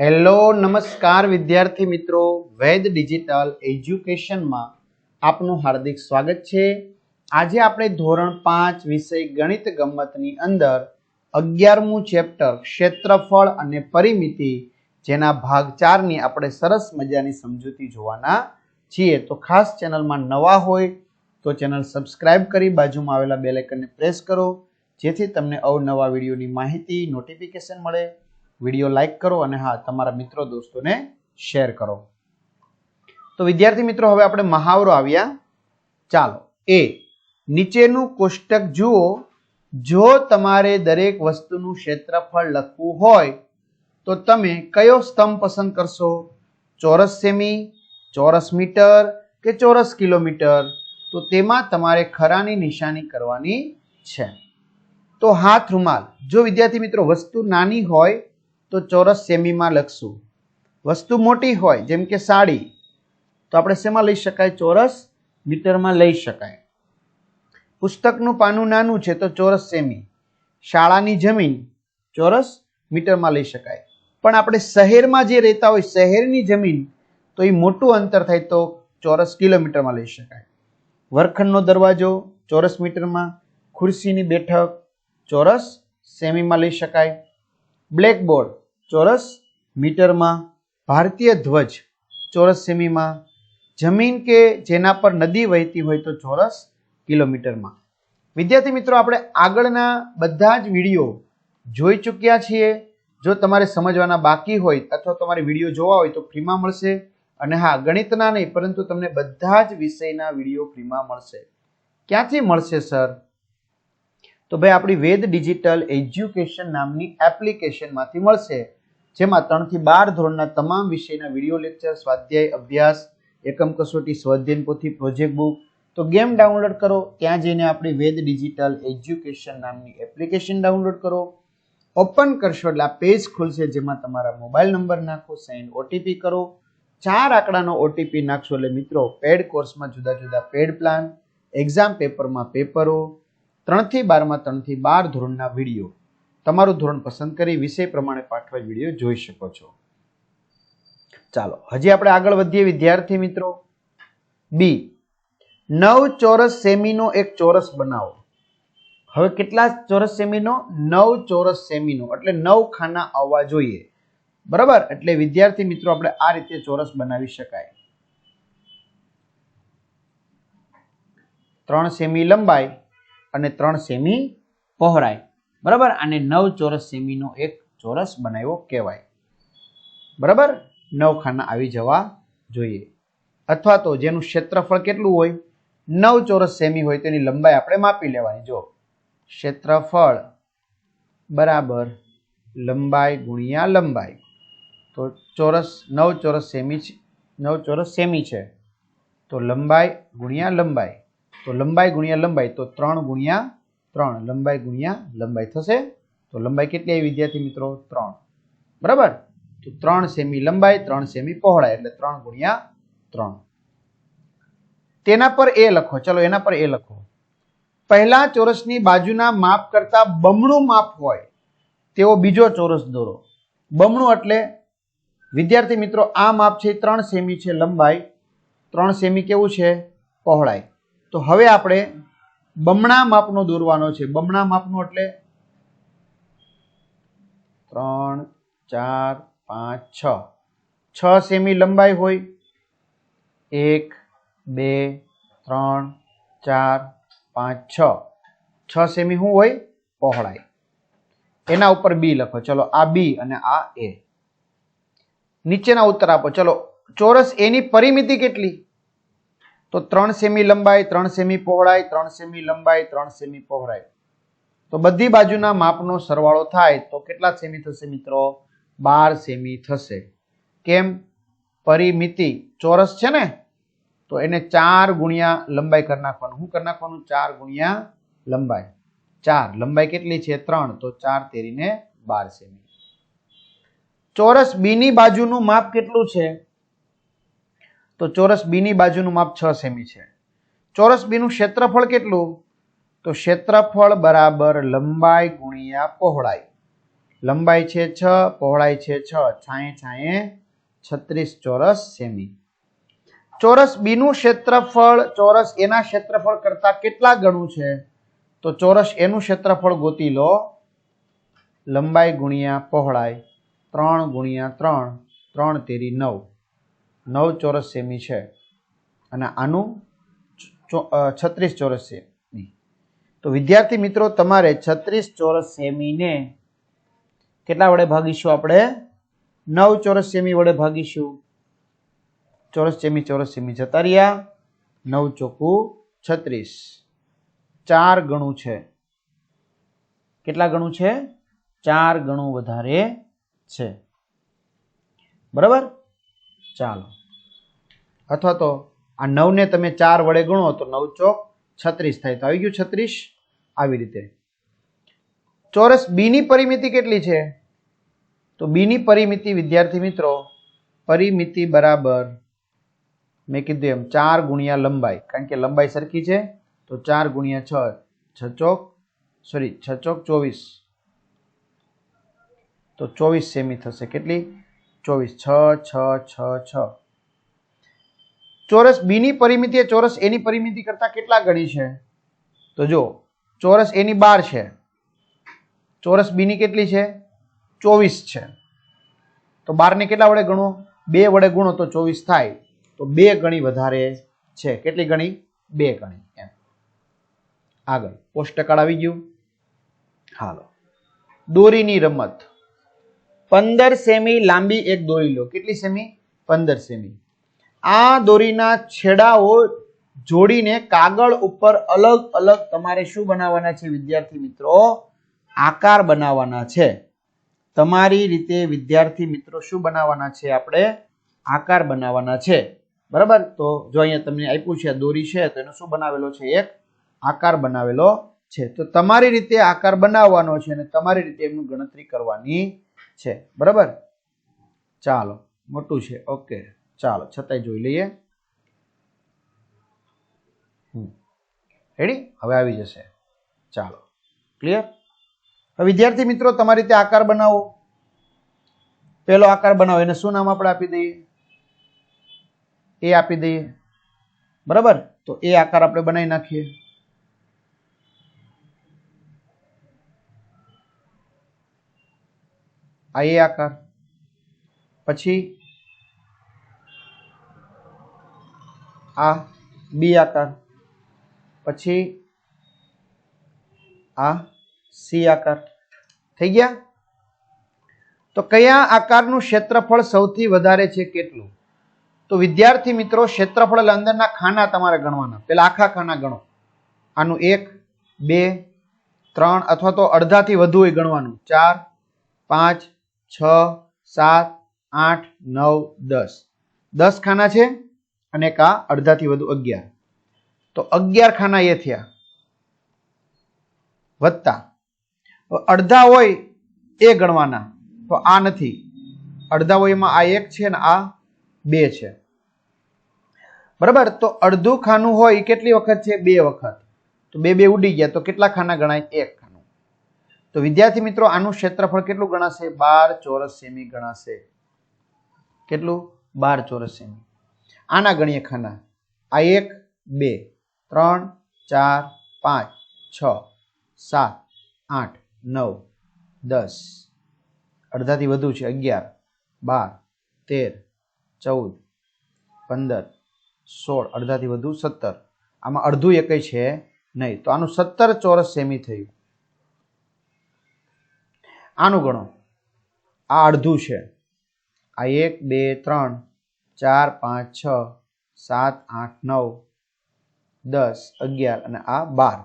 Hello, નમસ્કાર વિદ્યાર્થી મિત્રો. વૈદ ડિજિટલ એજ્યુકેશનમાં આપનું હાર્દિક સ્વાગત છે. આજે આપણે ધોરણ પાંચ વિષય ગણિત ગમતની અંદર અગિયારમું ચેપ્ટર ક્ષેત્રફળ અને પરિમિતિ જેના ભાગ ચારની આપણે સરસ મજાની સમજૂતી જોવાના છીએ. તો ખાસ ચેનલમાં નવા હોય તો ચેનલ સબસ્ક્રાઇબ કરી બાજુમાં આવેલા બેલેકનને પ્રેસ કરો, જેથી તમને અવનવા વિડીયોની માહિતી, નોટિફિકેશન મળે. વીડિયો લાઈક કરો અને હા, તમારા મિત્રો દોસ્તોને શેર કરો. તો વિદ્યાર્થી મિત્રો, હવે આપણે મહાવરો આવ્યા. ચાલો, એ, નીચેનું કોષ્ટક જુઓ. જો તમારે દરેક વસ્તુનું ક્ષેત્રફળ લખવું હોય, તો તમે કયો સ્તંભ પસંદ કરશો? ચોરસ સેમી, ચોરસ મીટર કે ચોરસ કિલોમીટર? તો તેમાં તમારે ખરાની નિશાની કરવાની છે. તો હાથ રૂમાલ. જો વિદ્યાર્થી મિત્રો, વસ્તુ નાની હોય તો ચોરસ સેમીમાં લખશું. વસ્તુ મોટી હોય, જેમ કે સાડી, તો આપણે શેમાં લઈ શકાય? ચોરસ મીટરમાં લઈ શકાય. પુસ્તકનું પાનું નાનું છે તો ચોરસ સેમી. શાળાની જમીન ચોરસ મીટરમાં લઈ શકાય. પણ આપણે શહેરમાં જે રહેતા હોય, શહેરની જમીન, તો એ મોટું અંતર થાય તો ચોરસ કિલોમીટરમાં લઈ શકાય. વર્ખંડનો દરવાજો ચોરસ મીટરમાં, ખુરશીની બેઠક ચોરસ સેમીમાં લઈ શકાય. બ્લેકબોર્ડ, ચોરસ મીટરમાં, ભારતીય ધ્વજ, ચોરસ સેમીમાં, જમીન કે જેના પર નદી વહેતી હોય તો ચોરસ કિલોમીટરમાં. વિદ્યાર્થી મિત્રો, આપણે આગળના બધા જ વીડિયો જોઈ ચૂક્યા છીએ. જો તમારે સમજવાના બાકી હોય અથવા તમારે વીડિયો જોવા હોય તો ફ્રીમાં મળશે. અને હા, ગણિતના નહીં, પરંતુ તમને બધા જ વિષયના વીડિયો ફ્રીમાં મળશે. ક્યાંથી મળશે, સર? તો ભાઈ આપણી વેદ ડિજિટલ એજ્યુકેશન નામની એપ્લિકેશનમાંથી મળશે, જેમાં ત્રણથી બાર ધોરણના તમામ વિષયના વીડિયો લેક્ચર, સ્વાધ્યાય, અભ્યાસ, એકમ કસોટી, સ્વાધ્યાયન પોથી પ્રોજેક્ટ બુક. તો ગેમ ડાઉનલોડ કરો, ત્યાં જઈને આપણી વેદ ડિજિટલ એજ્યુકેશન નામની એપ્લિકેશન ડાઉનલોડ કરો. ઓપન કરશો એટલે આ પેજ ખુલશે, જેમાં તમારા મોબાઈલ નંબર નાખો, સેન્ડ ઓટીપી કરો. ચાર આંકડાનો ઓટીપી નાખશો એટલે મિત્રો, પેડ કોર્સમાં જુદા જુદા પેડ પ્લાન, એક્ઝામ પેપરમાં પેપરો ત્રણથી બારમાં ત્રણથી બાર ધોરણના વીડિયો. તમારું ધોરણ પસંદ કરી વિષય પ્રમાણે પાઠવા વીડિયો જોઈ શકો છો. ચાલો, હજી આપણે આગળ વધીએ વિદ્યાર્થી મિત્રો. બી, નવ ચોરસ સેમીનો એક ચોરસ બનાવો. હવે કેટલા ચોરસ સેમીનો? નવ ચોરસ સેમીનો. એટલે નવ ખાના આવવા જોઈએ. બરાબર? એટલે વિદ્યાર્થી મિત્રો, આપણે આ રીતે ચોરસ બનાવી શકાય. ત્રણ સેમી લંબાઈ અને ત્રણ સેમી પહોળાઈ બરાબર? આને નવ ચોરસ સેમીનો એક ચોરસ બનાવ્યો કહેવાય. બરાબર? નવ ખાના આવી જવા જોઈએ. અથવા તો જેનું ક્ષેત્રફળ કેટલું હોય? નવ ચોરસ સેમી હોય તેની લંબાઈ આપણે માપી લેવાની. જો ક્ષેત્રફળ બરાબર લંબાઈ ગુણ્યા લંબાઈ. તો ચોરસ, નવ ચોરસ સેમી નવ ચોરસ સેમી છે. તો લંબાઈ ગુણ્યા લંબાઈ. તો લંબાઈ ગુણ્યા લંબાઈ, તો ત્રણ ગુણ્યા ત્રણ, લંબાઈ ગુણ્યા લંબાઈ થશે. તો લંબાઈ કેટલી આવી વિદ્યાર્થી મિત્રો? ત્રણ. બરાબર? તો ત્રણ સેમી લંબાઈ, ત્રણ સેમી પહોળાઈ, એટલે ત્રણ ગુણ્યા ત્રણ. તેના પર એ લખો, ચલો એના પર એ લખો. પહેલા ચોરસની બાજુના માપ કરતા બમણું માપ હોય તેવો બીજો ચોરસ દોરો. બમણું એટલે, વિદ્યાર્થી મિત્રો, આ માપ છે ત્રણ સેમી છે લંબાઈ, ત્રણ સેમી કેવું છે? પહોળાઈ. તો હવે આપણે બમણા માપનો દોરવાનો છે. બમણા માપનો એટલે ત્રણ, ચાર, પાંચ, છ. છ સેમી લંબાઈ હોય. એક, બે, ત્રણ, ચાર, પાંચ, છ. છ સેમી શું હોય? પહોળાઈ. એના ઉપર બી લખો. ચલો, આ બી અને આ એ. નીચેના ઉત્તર આપો. ચલો, ચોરસ એની પરિમિતિ કેટલી? તો ત્રણ સેમી લંબાઈ, ત્રણ સેમી પહોળાઈ, ત્રણ સેમી લંબાઈ, ત્રણ સેમી પહોળાઈ. તો બધી બાજુના માપનો સરવાળો થાય તો કેટલા સેમી થશે મિત્રો? બાર સેમી થશે. કેમ? પરિમિતિ ચોરસ છે ને? તો એને ચાર ગુણ્યા લંબાઈ કરી નાખવાનું. શું કરી નાખવાનું? ચાર ગુણ્યા લંબાઈ. ચાર. લંબાઈ કેટલી છે? ત્રણ. તો ચાર તેરીને બાર સેમી. ચોરસ બીની બાજુનું માપ કેટલું છે? તો ચોરસ બીની બાજુનું માપ છ સેમી છે. ચોરસ બીનું ક્ષેત્રફળ કેટલું? તો ક્ષેત્રફળ બરાબર લંબાઈ ગુણ્યા પહોળાઈ. લંબાઈ છે છ, પહોળાઈ છે છ, છાંયે છાંયે છત્રીસ ચોરસ સેમી. ચોરસ બીનું ક્ષેત્રફળ, ચોરસ એના ક્ષેત્રફળ કરતા કેટલા ગણું છે? તો ચોરસ એનું ક્ષેત્રફળ ગોતી લો. લંબાઈ ગુણ્યા પહોળાઈ, ત્રણ ગુણ્યા ત્રણ ત્રણ તેરી નવ. નવ ચોરસ સેમી છે. અને આનું છત્રીસ ચોરસ સેમી. તો વિદ્યાર્થી મિત્રો, તમારે છત્રીસ ચોરસ સેમીને કેટલા વડે ભાગીશું આપણે? નવ ચોરસ સેમી વડે ભાગીશું. ચોરસ સેમી ચોરસ સેમી જતા રહ્યા. નવ ચોખ્ખું છત્રીસ. ચાર ગણું છે. કેટલા ગણું છે? ચાર ગણું વધારે છે. બરાબર? ચાલો. અથવા તો આ નવને તમે ચાર વડે ગણો તો નવ ચોક છત્રીસ થાય. તો આવી ગયું છત્રીસ. આવી રીતે. ચોરસ બીની પરિમિતિ કેટલી છે? તો બીની પરિમિતિ, વિદ્યાર્થી મિત્રો, પરિમિતિ બરાબર મેં કીધું એમ ચાર ગુણ્યા લંબાઈ. કારણ કે લંબાઈ સરખી છે, તો ચાર ગુણ્યા છ છ ચોક સોરી છ ચોક ચોવીસ. તો ચોવીસ સેમી થશે. કેટલી? ચોવીસ. છ છ છ છ. ચોરસ બીની પરિમિતિ એ ચોરસ એની પરિમિતિ કરતા કેટલા ગણી છે? તો જો, ચોરસ એની બાર છે. ચોરસ બીની કેટલી છે? ચોવીસ છે. તો બારને કેટલા વડે ગણો બે વડે ગુણો તો ચોવીસ થાય. તો બે ગણી વધારે છે. કેટલી ગણી? બે ગણી એમ. આગળ પોસ્ટકાળ આવી ગયું. હાલો. દોરીની રમત. પંદર સેમી લાંબી એક દોરી લો. કેટલી સેમી? પંદર સેમી. આ દોરીના છેડાઓ જોડીને કાગળ ઉપર અલગ અલગ તમારે શું બનાવવાના છે વિદ્યાર્થી મિત્રો? આકાર બનાવવાના છે. તમારી રીતે વિદ્યાર્થી મિત્રો શું બનાવવાના છે આપણે? આકાર બનાવવાના છે. બરાબર? તો જો અહીંયા તમને આપ્યું છે દોરી છે, તો એનો શું બનાવેલો છે? એક આકાર બનાવેલો છે. તો તમારી રીતે આકાર બનાવવાનો છે અને તમારી રીતે એમનું ગણતરી કરવાની છે. બરાબર? ચાલો, મોટું છે. ઓકે. ચાલો, છતાંય જોઈ લઈએ. રેડી હવે આવી જશે. ચાલો. ક્લિયર વિદ્યાર્થી મિત્રો, તમારી રીતે આકાર બનાવો. પેલો આકાર બનાવો. એને શું નામ આપણે આપી દઈએ? એ આપી દઈએ. બરાબર? તો એ આકાર આપણે બનાવી નાખીએ. આ એ આકાર. પછી આ, બી આકાર. પછી આ, સી આકાર. થઈ ગયા? તો કયા આકારનું ક્ષેત્રફળ સૌથી વધારે છે, કેટલું? તો વિદ્યાર્થી મિત્રો, ક્ષેત્રફળ અંદરના ખાના તમારે ગણવાના. પેલા આખા ખાના ગણો. આનું એક, બે, ત્રણ અથવા તો અડધાથી વધુ હોય ગણવાનું. ચાર, પાંચ, છ, સાત, આઠ, નવ, દસ. દસ ખાના છે? અને આ અડધાથી વધુ અગિયાર. તો અગિયાર ખાના એ થયા. વત્તા. અડધા હોય એ ગણવાના. તો આ નથી. અડધા હોય એમાં આ એક છે ને આ બે છે. બરાબર? તો અડધું ખાનું હોય કેટલી વખત છે? બે વખત. તો બે બે ઉડી ગયા. તો કેટલા ખાના ગણાય? એક ખાનું. તો વિદ્યાર્થી મિત્રો, આનું ક્ષેત્રફળ કેટલું ગણાશે? બાર ચોરસ સેમી ગણાશે. કેટલું? બાર ચોરસ સેમી. આના ગણીએ ખાના. આ એક, બે, ત્રણ, ચાર, પાંચ, છ, સાત, આઠ, નવ, દસ. અડધાથી વધુ છે, અગિયાર, બાર, તેર, ચૌદ, પંદર, સોળ, અડધાથી વધુ સત્તર. આમાં અડધું એકય છે નહીં. તો આનું સત્તર ચોરસ સેમી થયું. આનું ગણો. આ અડધું છે. આ એક, બે, ત્રણ ચાર, પાંચ, છ, સાત, આઠ, નવ, દસ, અગિયાર અને આ બાર.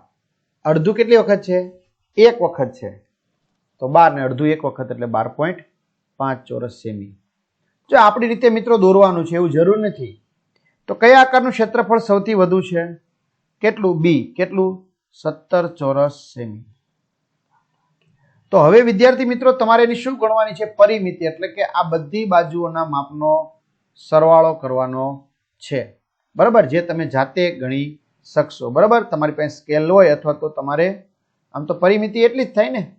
અડધું કેટલી વખત છે? એક વખત છે. તો બાર ને અડધું એક વખત એટલે બાર પોઈન્ટ પાંચ ચોરસ સેમી. જો આપણી રીતે મિત્રો દોરવાનું છે એવું જરૂર નથી, તો કયા આકારનું ક્ષેત્રફળ સૌથી વધુ છે? કેટલું? બી. કેટલું? સત્તર ચોરસ સેમી. તો હવે વિદ્યાર્થી મિત્રો, તમારે એની શું ગણવાની છે? પરિમિતિ, એટલે કે આ બધી બાજુઓના માપનો સરવાળો કરવાનો છે. બરાબર? જે તમે જાતે ગણી શકશો. બરાબર? તમારી પાસે સ્કેલ હોય અથવા તો તમારે, આમ તો પરિમિતિ એટલી જ થાય ને.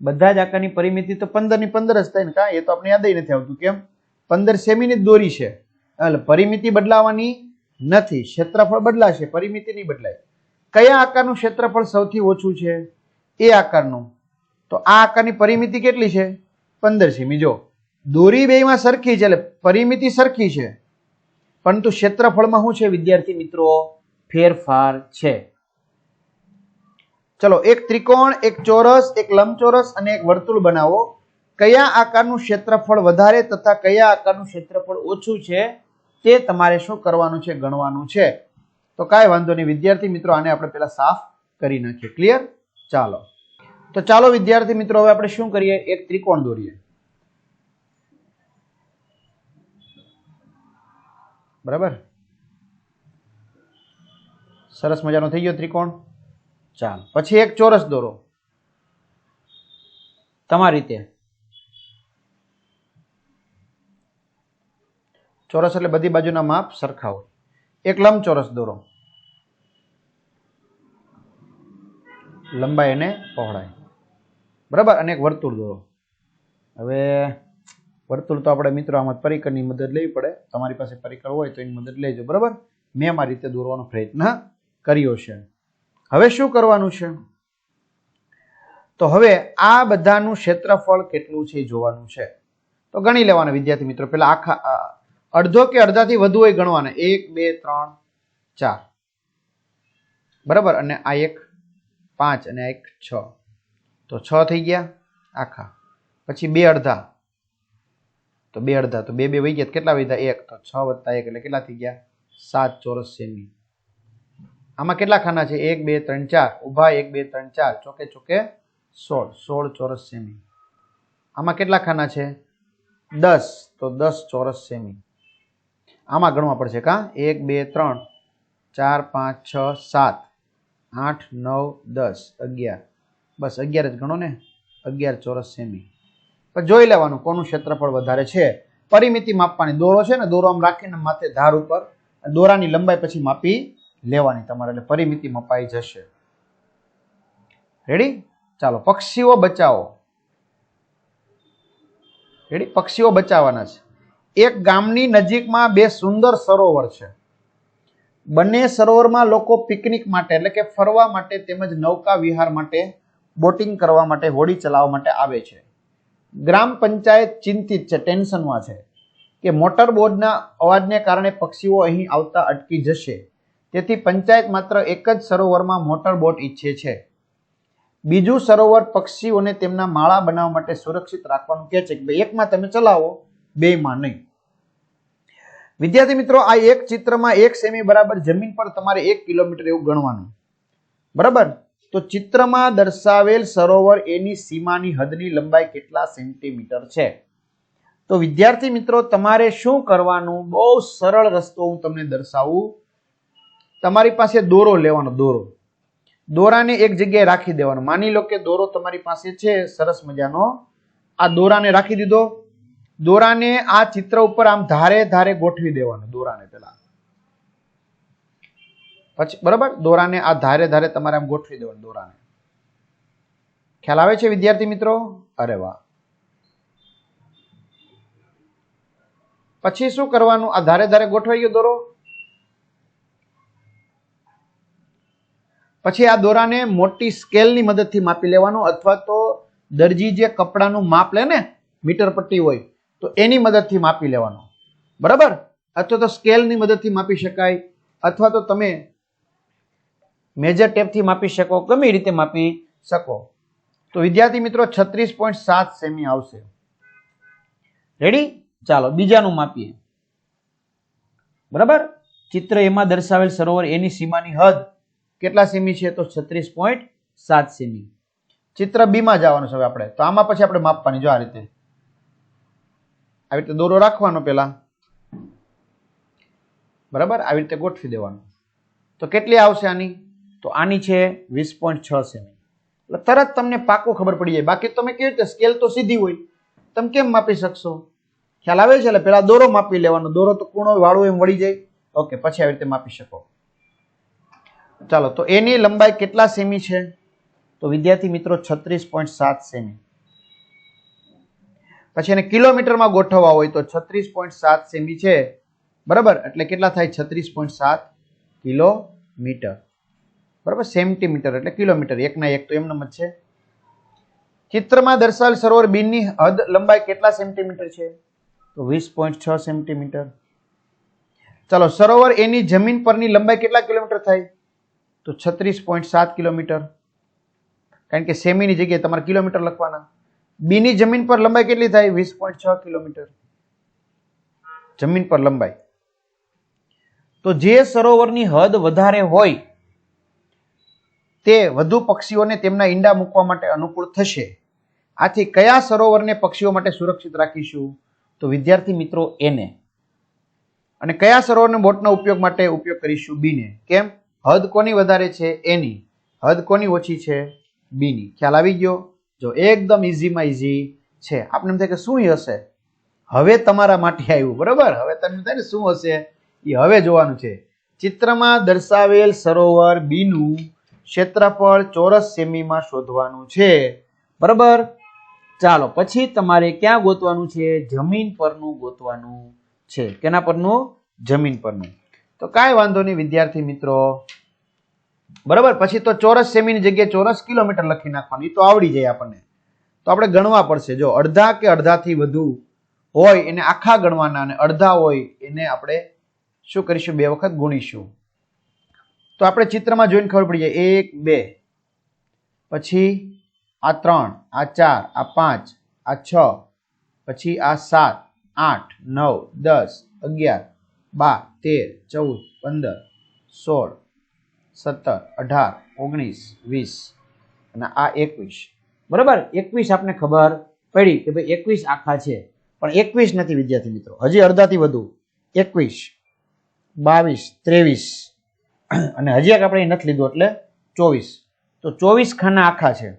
બધા જ આકારની પરિમિતિ તો પંદરની પંદર જ થાય ને. કાં એ તો આપણે યાદ નથી આવતું કેમ? પંદર સેમીની જ દોરી છે. એટલે પરિમિતિ બદલાવાની નથી. ક્ષેત્રફળ બદલાશે. પરિમિતિ નહીં બદલાય. કયા આકારનું ક્ષેત્રફળ સૌથી ઓછું છે? એ આકારનું. તો આ આકારની પરિમિતિ કેટલી છે? પંદર સેમી. જો દોરી બેમાં સરખી છે એટલે પરિમિતિ સરખી છે. પરંતુ ક્ષેત્રફળમાં શું છે, વિદ્યાર્થી મિત્રો? ફેરફાર છે. ચલો, એક ત્રિકોણ, એક ચોરસ, એક લંબચોરસ અને એક વર્તુળ બનાવો. કયા આકારનું ક્ષેત્રફળ વધારે તથા કયા આકારનું ક્ષેત્રફળ ઓછું છે, તે તમારે શું કરવાનું છે, ગણવાનું છે. તો કાંઈ વાંધો નહીં, વિદ્યાર્થી મિત્રો, આને આપણે પહેલાં સાફ કરી નાખીએ. ક્લિયર ચાલો. તો ચાલો, વિદ્યાર્થી મિત્રો, હવે આપણે શું કરીએ? એક ત્રિકોણ દોરીએ. બરાબર? સરસ મજાનો થઈ ગયો ત્રિકોણ. ચાલ, પછી એક ચોરસ દોરો. તમારી રીતે. ચોરસ એટલે બધી બાજુના માપ સરખા હોય. એક લંબચોરસ દોરો. લંબાઈ અને પહોળાઈ. બરાબર? અને એક વર્તુળ દોરો. હવે વર્તુળ તો આપણે મિત્રો આમાં પરિકરની મદદ લેવી પડે. તમારી પાસે પરિકર હોય તો એની મદદ લેજો, બરાબર? મેં મારી રીતે દોરવાનો પ્રયત્ન કર્યો છે. હવે શું કરવાનું છે? તો હવે આ બધાનું ક્ષેત્રફળ કેટલું છે જોવાનું છે. તો ગણી લેવાના વિદ્યાર્થી મિત્રો, પેલા આખા અડધો કે અડધાથી વધુ હોય ગણવાના. એક, બે, ત્રણ, ચાર. બરાબર? અને આ એક, પાંચ અને આ એક છ. તો છ થઈ ગયા આખા. પછી બે અડધા. તો બે અડધા, તો બે બે વહી ગયા કેટલા વધ્યા એક, તો છ વત્તા એક એટલે કેટલા થઈ ગયા? સાત ચોરસ સેમી. આમાં કેટલા ખાના છે? એક, બે, ત્રણ, ચાર. ઊભા એક, બે, ત્રણ, ચાર. ચોકે ચોકે સોળ. સોળ ચોરસ સેમી. આમાં કેટલા ખાના છે? દસ. તો દસ ચોરસ સેમી. આમાં ગણવા પડશે કા? એક, બે, ત્રણ, ચાર, પાંચ, છ, સાત, આઠ, નવ, દસ, અગિયાર. બસ અગિયાર જ ગણો ને? અગિયાર ચોરસ સેમી. જોઈ લેવાનું કોનું ક્ષેત્રફળ વધારે છે. પરિમિતિ માપવાની દોરો છે ને, દોરો આમ રાખીને માથે ધાર ઉપર દોરાની લંબાઈ પછી માપી લેવાની તમારે, એટલે પરિમિતિ મપાઈ જશે. રેડી ચાલો, પક્ષીઓ બચાવો. રેડી પક્ષીઓ બચાવવાના છે. એક ગામની નજીકમાં બે સુંદર સરોવર છે. બંને સરોવરમાં લોકો પિકનિક માટે, એટલે કે ફરવા માટે તેમજ નૌકા વિહાર માટે બોટિંગ કરવા માટે, હોડી ચલાવવા માટે આવે છે. ગ્રામ પંચાયત ચિંતિત છે, ટેન્શનમાં છે કે મોટર બોર્ડના અવાજને કારણે પક્ષીઓ અહીં આવતા અટકી જશે. તેથી પંચાયત માત્ર એક જ સરોવરમાં મોટર બોટ ઈચ્છે છે. બીજું સરોવર પક્ષીઓને તેમના માળા બનાવવા માટે સુરક્ષિત રાખવાનું કહે છે કે ભાઈ, એકમાં તમે ચલાવો, બેમાં નહીં. વિદ્યાર્થી મિત્રો, આ એક ચિત્રમાં એક સેમી બરાબર જમીન પર તમારે એક કિલોમીટર એવું ગણવાનું. બરાબર? તો ચિત્રમાં દર્શાવેલ સરોવર એની સીમાની હદની લંબાઈ કેટલા સેન્ટીમીટર છે? તો વિદ્યાર્થી મિત્રો, તમારે શું કરવાનું? બહુ સરળ રસ્તો હું તમને દર્શાવું. તમારી પાસે દોરો લેવાનો, દોરો. દોરાને એક જગ્યાએ રાખી દેવાનો. માની લો કે દોરો તમારી પાસે છે, સરસ મજાનો. આ દોરાને રાખી દીધો. દોરાને આ ચિત્ર ઉપર આમ ધારે ધારે ગોઠવી દેવાનો, દોરાને પેલા પછી, બરાબર? દોરાને આ ધારે ધારે તમારે આમ ગોઠવી દેવાનું, દોરાને. ખ્યાલ આવે છે વિદ્યાર્થી મિત્રો? અરે વાહ. પછી શું કરવાનું? આ ધારે ધારે ગોઠવાઈ ગયો દોરો. પછી આ દોરાને મોટી સ્કેલની મદદથી માપી લેવાનો અથવા તો દરજી જે કપડાનું માપ લે ને, મીટર પટ્ટી હોય, તો એની મદદથી માપી લેવાનો. બરાબર? અથવા તો સ્કેલની મદદથી માપી શકાય, અથવા તો તમે મેજર ટેપથી માપી શકો, ગમે રીતે માપી શકો. તો વિદ્યાર્થી મિત્રો, છત્રીસ પોઈન્ટ સાત સેમી આવશે. રેડી ચાલો, બીજાનું માપીએ. બરાબર? ચિત્ર એમાં દર્શાવેલ સરોવર એની સીમાની હદ કેટલા સેમી છે? તો છત્રીસ પોઈન્ટ સાત સેમી. ચિત્ર બીમાં જવાનું છે હવે આપણે. તો આમાં પછી આપણે માપવાની, જો આ રીતે. આવી રીતે દોરો રાખવાનો પેલા. બરાબર? આવી રીતે ગોઠવી દેવાનું. તો કેટલી આવશે આની? તો આની છે વીસ પોઈન્ટ છ સેમી. એટલે તરત તમને પાકું ખબર પડી જાય. બાકી તમે કેવી રીતે સ્કેલ તો સીધી હોય. તમે કેમ માપી શકશો? ખ્યાલ આવે છે? એટલે પેલા દોરો માપી લેવાનો. દોરો તો કૂણો વાળો એમ વળી જાય. ઓકે, પછી આવી રીતે માપી શકો. ચાલો, તો એની લંબાઈ કેટલા સેમી છે? તો વિદ્યાર્થી મિત્રો, છત્રીસ પોઈન્ટ સાત સેમી. પછી એને કિલોમીટરમાં ગોઠવવા હોય તો છત્રીસ પોઈન્ટ સાત સેમી છે. બરાબર? એટલે કેટલા થાય? છત્રીસ પોઈન્ટ સાત કિલોમીટર. બરાબર? સેન્ટીમીટર એટલે કિલોમીટર. એકના એક તો એમનેમ જ છે. ચિત્રમાં દર્શાવેલ સરોવર બીનની હદ લંબાઈ કેટલા સેન્ટીમીટર છે? તો વીસ પોઈન્ટ છ સેન્ટીમીટર. ચાલો, સરોવર એની જમીન પરની લંબાઈ કેટલા કિલોમીટર થાય? તો છત્રીસ પોઈન્ટ સાત કિલોમીટર. કારણ કે સેમીની જગ્યાએ તમારે કિલોમીટર લખવાના. બીની જમીન પર લંબાઈ કેટલી થાય? વીસ પોઈન્ટ છ કિલોમીટર. જમીન પર લંબાઈ. તો જે સરોવરની હદ વધારે હોય તે વધુ પક્ષીઓને તેમના ઈંડા મૂકવા માટે અનુકૂળ થશે. આથી કયા સરોવરને પક્ષીઓ માટે સુરક્ષિત રાખીશું? તો વિદ્યાર્થી મિત્રો, એને. અને કયા સરોવરને બોટનો ઉપયોગ માટે ઉપયોગ કરીશું? બીને. કેમ? હદ કોની વધારે છે? એની. હદ કોની ઓછી છે? બીની. ખ્યાલ આવી ગયો? જો એકદમ ઇઝીમાં ઇઝી છે. આપણે એમ થાય કે શું હશે? હવે તમારા માટે આવ્યું, બરોબર? હવે તમને થાય ને શું હશે? એ હવે જોવાનું છે. ચિત્રમાં દર્શાવેલ સરોવર બીનું ક્ષેત્રફળ ચોરસ સેમીમાં શોધવાનું છે. બરાબર? ચાલો, પછી તમારે ક્યાં ગોતવાનું છે? જમીન પરનું ગોતવાનું છે. કેના પરનું? જમીન પરનું. તો કાંઈ વાંધો નહીં, વિદ્યાર્થી મિત્રો. બરાબર? પછી તો ચોરસ સેમીની જગ્યાએ ચોરસ કિલોમીટર લખી નાખવાનું. એ તો આવડી જાય આપણને. તો આપણે ગણવા પડશે. જો અડધા કે અડધાથી વધુ હોય, એને આખા ગણવાના અને અડધા હોય, એને આપણે શું કરીશું? બે વખત ગુણીશું. તો આપણે ચિત્રમાં જોઈને ખબર પડી જાય. એક, બે. પછી આ ત્રણ, આ ચાર, આ પાંચ, આ છ. પછી આ સાત, આઠ, નવ, દસ, અગિયાર, બાર, તેર, ચૌદ, પંદર, સોળ, સત્તર, અઢાર, ઓગણીસ, વીસ. અને આ એકવીસ. બરાબર? એકવીસ આપને ખબર પડી કે ભાઈ એકવીસ આખા છે. પણ એકવીસ નથી વિદ્યાર્થી મિત્રો. હજી અડધાથી વધુ. એકવીસ, બાવીસ, ત્રેવીસ અને હજી એક આપણે નથી લીધું, એટલે ચોવીસ. તો ચોવીસ ખાના આખા છે.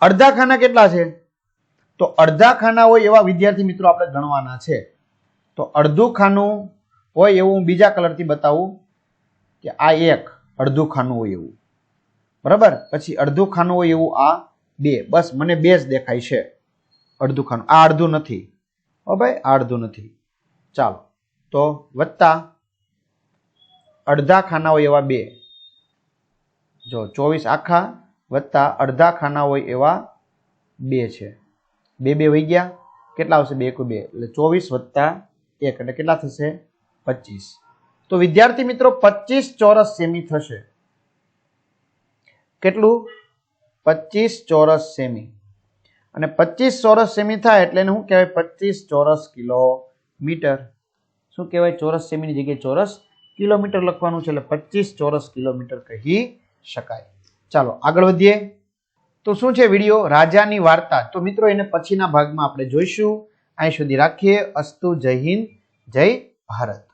અડધા ખાના કેટલા છે? તો અડધા ખાના હોય એવા વિદ્યાર્થી મિત્રો આપણે ગણવાના છે. તો અડધું ખાનું હોય એવું હું બીજા કલરથી બતાવું કે આ એક અડધું ખાનું હોય એવું. બરાબર? પછી અડધું ખાનું હોય એવું આ બે. બસ, મને બે જ દેખાય છે અડધું ખાનું. આ અડધું નથી. હો ભાઈ, આ અડધું નથી. ચાલો. તો વત્તા અડધા ખાના હોય એવા બે. જો ચોવીસ આખા વત્તા અડધા ખાના હોય એવા બે છે. બે બે વહી ગયા. કેટલા આવશે? બે એક બે. એટલે ચોવીસ વત્તા એક. એટલે કેટલા થશે? પચીસ. તો વિદ્યાર્થી મિત્રો, પચીસ ચોરસ સેમી થશે. કેટલું? પચીસ ચોરસ સેમી. અને પચીસ ચોરસ સેમી થાય એટલે શું કહેવાય? પચીસ ચોરસ કિલોમીટર શું કહેવાય? ચોરસ સેમીની જગ્યાએ ચોરસ કિલોમીટર લખવાનું છે એટલે પચીસ ચોરસ કિલોમીટર કહી શકાય. ચાલો, આગળ વધીએ. તો શું છે વીડિયો? રાજાની વાર્તા. તો મિત્રો, એને પછીના ભાગમાં આપણે જોઈશું. અહીં સુધી રાખીએ. અસ્તુ જય હિન્દ, જય ભારત.